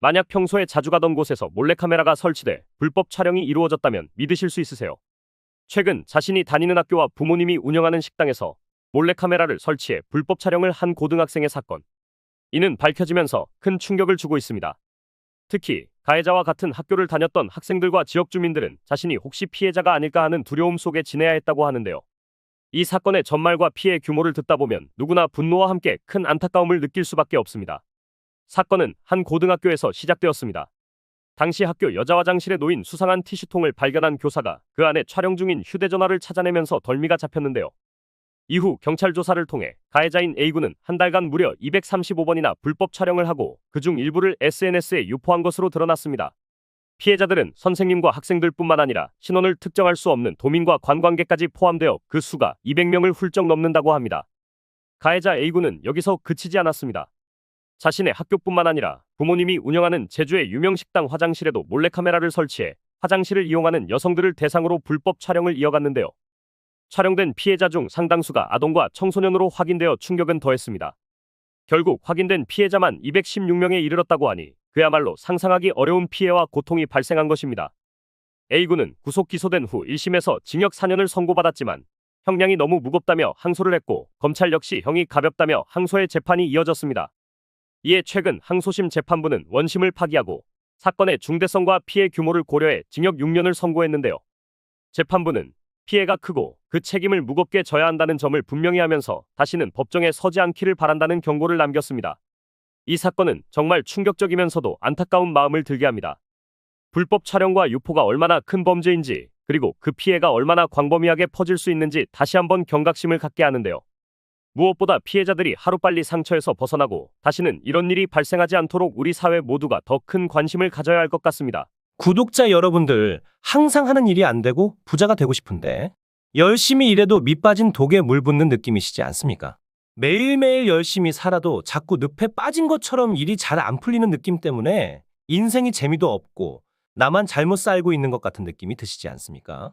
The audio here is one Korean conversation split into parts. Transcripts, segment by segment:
만약 평소에 자주 가던 곳에서 몰래카메라가 설치돼 불법 촬영이 이루어졌다면 믿으실 수 있으세요? 최근 자신이 다니는 학교와 부모님이 운영하는 식당에서 몰래카메라를 설치해 불법 촬영을 한 고등학생의 사건. 이는 밝혀지면서 큰 충격을 주고 있습니다. 특히 가해자와 같은 학교를 다녔던 학생들과 지역 주민들은 자신이 혹시 피해자가 아닐까 하는 두려움 속에 지내야 했다고 하는데요. 이 사건의 전말과 피해 규모를 듣다 보면 누구나 분노와 함께 큰 안타까움을 느낄 수밖에 없습니다. 사건은 한 고등학교에서 시작되었습니다. 당시 학교 여자 화장실에 놓인 수상한 티슈통을 발견한 교사가 그 안에 촬영 중인 휴대전화를 찾아내면서 덜미가 잡혔는데요. 이후 경찰 조사를 통해 가해자인 A군은 한 달간 무려 235번이나 불법 촬영을 하고 그중 일부를 SNS에 유포한 것으로 드러났습니다. 피해자들은 선생님과 학생들뿐만 아니라 신원을 특정할 수 없는 도민과 관광객까지 포함되어 그 수가 200명을 훌쩍 넘는다고 합니다. 가해자 A군은 여기서 그치지 않았습니다. 자신의 학교뿐만 아니라 부모님이 운영하는 제주의 유명 식당 화장실에도 몰래카메라를 설치해 화장실을 이용하는 여성들을 대상으로 불법 촬영을 이어갔는데요. 촬영된 피해자 중 상당수가 아동과 청소년으로 확인되어 충격은 더했습니다. 결국 확인된 피해자만 216명에 이르렀다고 하니 그야말로 상상하기 어려운 피해와 고통이 발생한 것입니다. A군은 구속 기소된 후 1심에서 징역 4년을 선고받았지만 형량이 너무 무겁다며 항소를 했고 검찰 역시 형이 가볍다며 항소의 재판이 이어졌습니다. 이에 최근 항소심 재판부는 원심을 파기하고 사건의 중대성과 피해 규모를 고려해 징역 6년을 선고했는데요. 재판부는 피해가 크고 그 책임을 무겁게 져야 한다는 점을 분명히 하면서 다시는 법정에 서지 않기를 바란다는 경고를 남겼습니다. 이 사건은 정말 충격적이면서도 안타까운 마음을 들게 합니다. 불법 촬영과 유포가 얼마나 큰 범죄인지 그리고 그 피해가 얼마나 광범위하게 퍼질 수 있는지 다시 한번 경각심을 갖게 하는데요. 무엇보다 피해자들이 하루빨리 상처에서 벗어나고 다시는 이런 일이 발생하지 않도록 우리 사회 모두가 더 큰 관심을 가져야 할 것 같습니다. 구독자 여러분들, 항상 하는 일이 안 되고 부자가 되고 싶은데 열심히 일해도 밑 빠진 독에 물 붓는 느낌이시지 않습니까? 매일매일 열심히 살아도 자꾸 늪에 빠진 것처럼 일이 잘 안 풀리는 느낌 때문에 인생이 재미도 없고 나만 잘못 살고 있는 것 같은 느낌이 드시지 않습니까?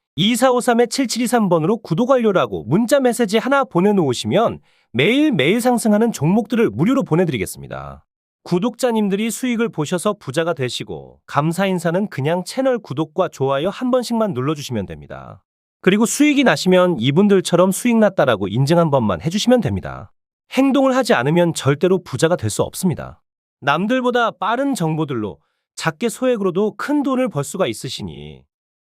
010-2453-7723번으로 구독 완료라고 문자 메시지 하나 보내놓으시면 매일매일 상승하는 종목들을 무료로 보내드리겠습니다. 구독자님들이 수익을 보셔서 부자가 되시고 감사 인사는 그냥 채널 구독과 좋아요 한 번씩만 눌러주시면 됩니다. 그리고 수익이 나시면 이분들처럼 수익 났다라고 인증 한 번만 해주시면 됩니다. 행동을 하지 않으면 절대로 부자가 될 수 없습니다. 남들보다 빠른 정보들로 작게 소액으로도 큰 돈을 벌 수가 있으시니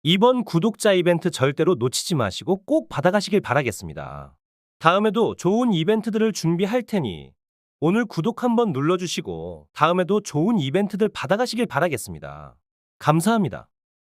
이번 구독자 이벤트 절대로 놓치지 마시고 꼭 받아가시길 바라겠습니다. 다음에도 좋은 이벤트들을 준비할 테니 오늘 구독 한번 눌러주시고 다음에도 좋은 이벤트들 받아가시길 바라겠습니다. 감사합니다.